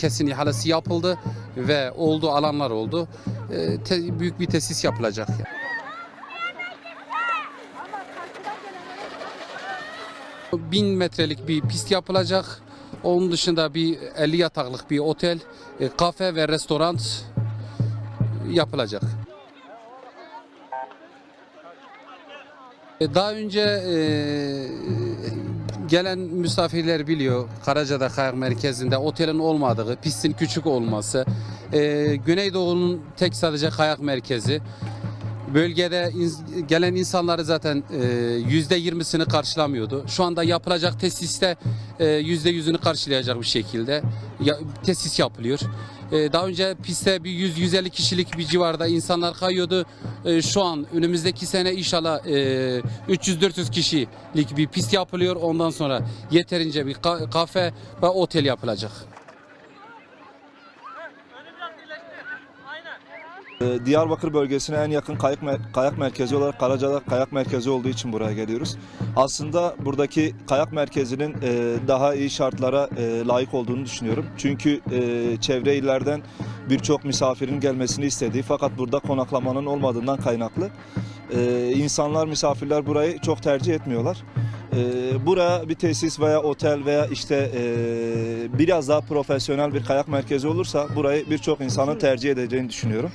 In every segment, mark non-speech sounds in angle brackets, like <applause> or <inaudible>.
kesin ihalesi yapıldı ve olduğu alanlar oldu. E, te- büyük bir tesis yapılacak. Bin metrelik bir pist yapılacak. Onun dışında bir 50 yataklık bir otel, e, kafe ve restoran yapılacak. E, Daha önce e, gelen misafirler biliyor Karaca'da kayak merkezinde otelin olmadığı, pistin küçük olması, e, Güneydoğu'nun tek sadece kayak merkezi. Bölgede gelen insanları zaten e, yüzde yirmisini karşılamıyordu. Şu anda yapılacak tesiste e, yüzde yüzünü karşılayacak bir şekilde tesis yapılıyor. E, Daha önce pistte bir 100-150 kişilik bir civarda insanlar kayıyordu. E, Şu an önümüzdeki sene inşallah e, 300-400 kişilik bir pist yapılıyor. Ondan sonra yeterince bir ka- kafe ve otel yapılacak. Diyarbakır bölgesine en yakın kayak, kayak merkezi olarak Karaca'da kayak merkezi olduğu için buraya geliyoruz. Aslında buradaki kayak merkezinin e, daha iyi şartlara e, layık olduğunu düşünüyorum. Çünkü e, çevre illerden birçok misafirin gelmesini istediği fakat burada konaklamanın olmadığından kaynaklı e, insanlar, misafirler burayı çok tercih etmiyorlar. E, buraya bir tesis veya otel veya işte e, biraz daha profesyonel bir kayak merkezi olursa burayı birçok insanın tercih edeceğini düşünüyorum.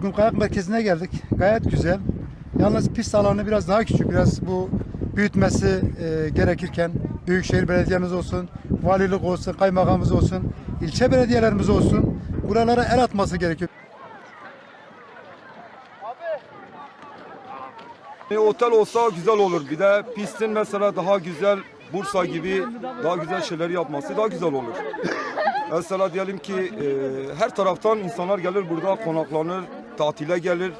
Bugün kayak merkezine geldik. Gayet güzel. Yalnız pist alanı biraz daha küçük. Biraz bu büyütmesi e, gerekirken Büyükşehir Belediyemiz olsun, valilik olsun, kaymakamımız olsun, ilçe belediyelerimiz olsun buralara el atması gerekiyor. E, otel olsa güzel olur. Bir de pistin mesela daha güzel Bursa gibi daha güzel şeyleri yapması daha güzel olur. <laughs> mesela diyelim ki e, her taraftan insanlar gelir burada konaklanır, tatile gelir.